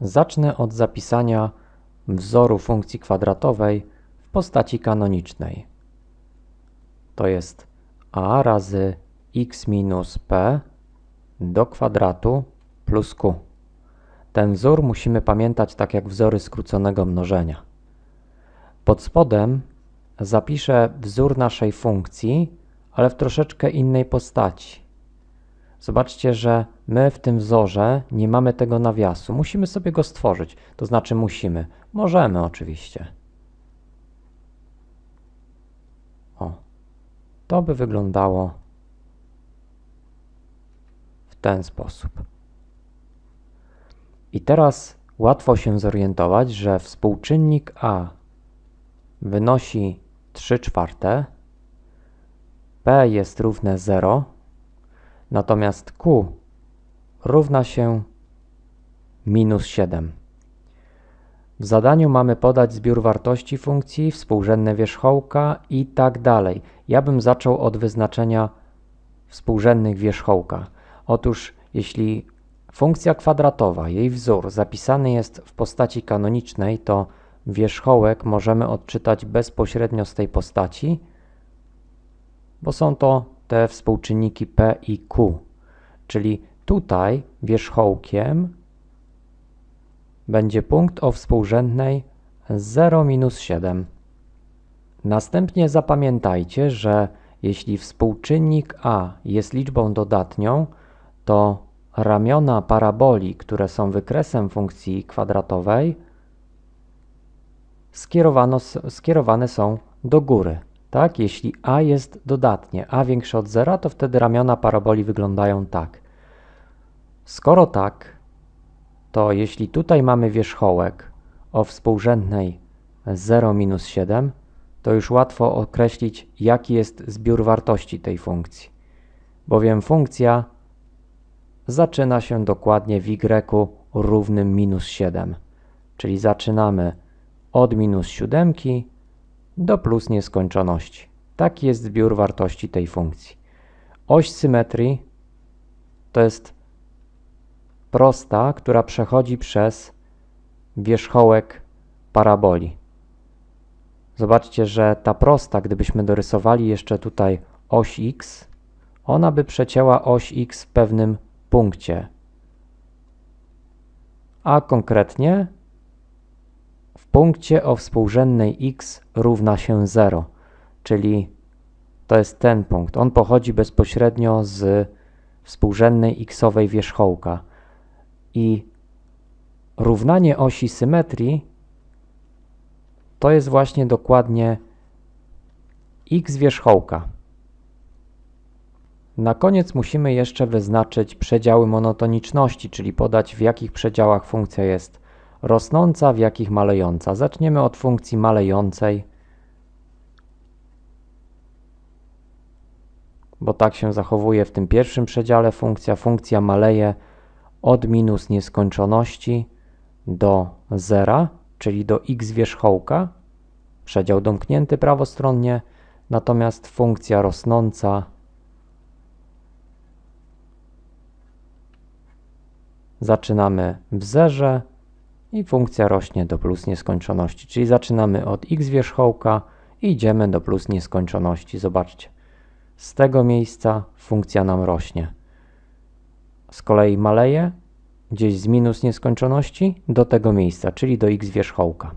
Zacznę od zapisania wzoru funkcji kwadratowej w postaci kanonicznej. To jest a razy x minus p do kwadratu plus q. Ten wzór musimy pamiętać tak jak wzory skróconego mnożenia. Pod spodem zapiszę wzór naszej funkcji, ale w troszeczkę innej postaci. Zobaczcie, że my w tym wzorze nie mamy tego nawiasu. Musimy sobie go stworzyć. To znaczy musimy. Możemy oczywiście. O. To by wyglądało w ten sposób. I teraz łatwo się zorientować, że współczynnik a wynosi 3 czwarte, p jest równe 0, natomiast q równa się minus 7. W zadaniu mamy podać zbiór wartości funkcji, współrzędne wierzchołka i tak dalej. Ja bym zaczął od wyznaczenia współrzędnych wierzchołka. Otóż jeśli funkcja kwadratowa, jej wzór zapisany jest w postaci kanonicznej, to wierzchołek możemy odczytać bezpośrednio z tej postaci, bo są to te współczynniki p i q. Czyli tutaj wierzchołkiem będzie punkt o współrzędnej 0 minus 7. Następnie zapamiętajcie, że jeśli współczynnik a jest liczbą dodatnią, to ramiona paraboli, które są wykresem funkcji kwadratowej, skierowane są do góry. Tak? Jeśli a jest dodatnie, a większe od zera, to wtedy ramiona paraboli wyglądają tak. Skoro tak, to jeśli tutaj mamy wierzchołek o współrzędnej 0 minus 7, to już łatwo określić, jaki jest zbiór wartości tej funkcji. Bowiem funkcja zaczyna się dokładnie w y równym minus 7, czyli zaczynamy od minus 7 do plus nieskończoności. Taki jest zbiór wartości tej funkcji. Oś symetrii to jest prosta, która przechodzi przez wierzchołek paraboli. Zobaczcie, że ta prosta, gdybyśmy dorysowali jeszcze tutaj oś x, ona by przecięła oś x w pewnym punkcie. A konkretnie punkcie o współrzędnej x równa się 0, czyli to jest ten punkt. On pochodzi bezpośrednio z współrzędnej xowej wierzchołka. I równanie osi symetrii to jest właśnie dokładnie x wierzchołka. Na koniec musimy jeszcze wyznaczyć przedziały monotoniczności, czyli podać w jakich przedziałach funkcja jest rosnąca, w jakich malejąca. Zaczniemy od funkcji malejącej, bo tak się zachowuje w tym pierwszym przedziale funkcja. Funkcja maleje od minus nieskończoności do zera, czyli do x wierzchołka, przedział domknięty prawostronnie, natomiast funkcja rosnąca zaczynamy w zerze i funkcja rośnie do plus nieskończoności, czyli zaczynamy od x wierzchołka i idziemy do plus nieskończoności. Zobaczcie, z tego miejsca funkcja nam rośnie. Z kolei maleje gdzieś z minus nieskończoności do tego miejsca, czyli do x wierzchołka.